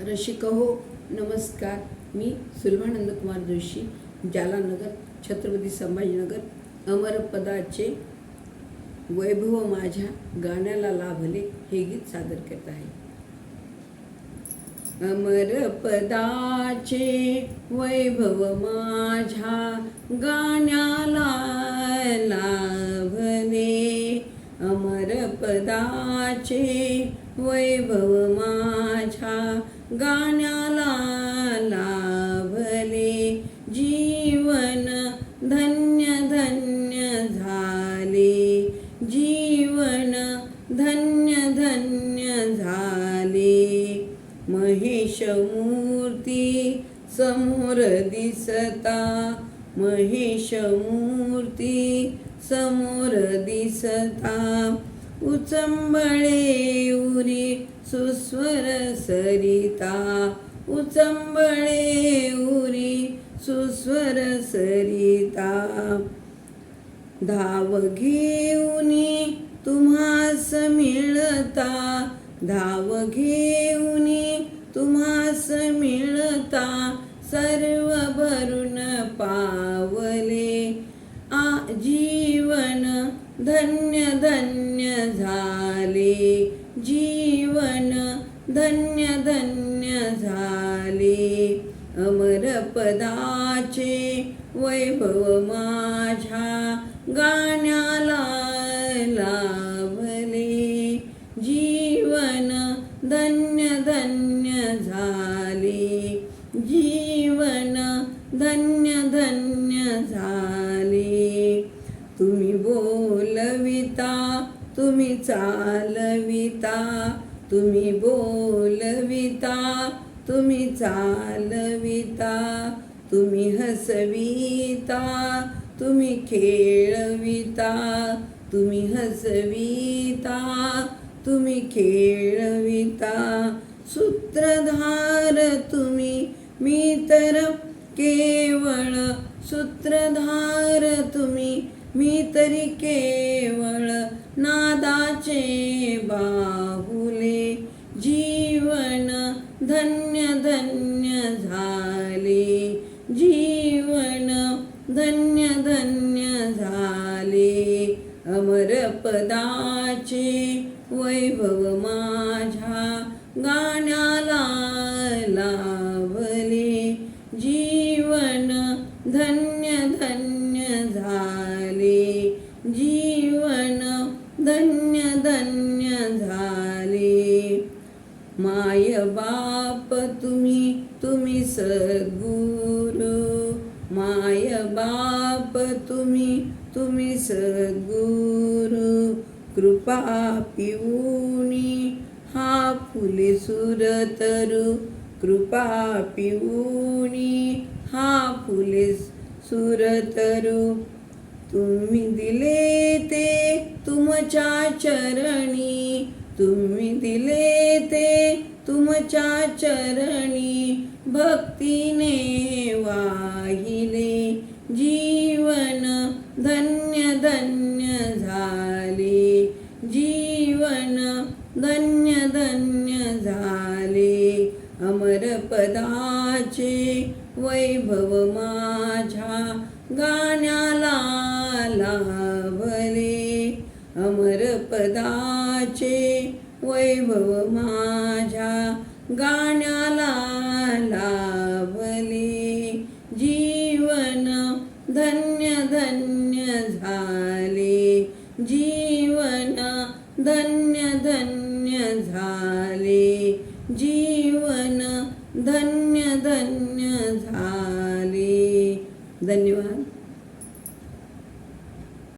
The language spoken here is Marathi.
रसिक हो नमस्कार. मी सुलभानंद कुमार जोशी जालानगर छत्रपती संभाजीनगर. अमरपदाचे वैभव माझ्या गाण्याला लाभले हे गीत सादर करत आहे. अमरपदाचे वैभव माझ्या गाण्याला लाभले. अमरपदाचे वैभव माझ्या गाण्याला लाभले. जीवन धन्य धन्य झाले. जीवन धन्य धन्य झाले. महेश मूर्ती समोर दिसता. महेश मूर्ती समोर दिसता. उचंबळे उरी सुस्वर सरिता. उचंबळे उरी सुस्वर सरिता. धाव घेऊनी तुम्हास मिळता धाव घेऊनी तुम्हास मिळता सर्व भरून पावले. आजी धन्य धन्य झाले. जीवन धन्य धन्य झाले. अमरपदाचे वैभव माझ्या गाण्या तुम्ही चालविता तुम्ही बोलविता तुम्ही चालविता तुम्ही हसविता तुम्ही खेळविता तुम्ही हसविता तुम्ही खेळविता. सूत्रधार तुम्ही मी तर केवळ सूत्रधार तुम्ही मी तरी केवळ नादाचे बाहुले जीवन धन्य धन्य झाले. जीवन धन्य धन्य झाले. अमरपदाचे वैभव माझ्या गाण्या तुम्ही तुम्ही सद्गुरु. माय बाप तुम्ही तुम्ही सद्गुरु. कृपा पिऊनी हा फुले सुरतरु. कृपा पिऊनी हा फुले सुरतरु. तुम्ही दिले ते तुमच्या चरणी. तुम्ही दिले ते तुमच्या चरणी भक्तीने वाहिले. जीवन धन्य धन्य झाले. जीवन धन्य धन्य झाले. अमरपदाचे वैभव माझ्या गाण्याला लाभले. अमरपदाचे वैभव माझ्या गाण्याला लाभले जीवन धन्य धन्य झाले. जीवन धन्य धन्य झाले. जीवन धन्य धन्य झाले. धन्यवाद.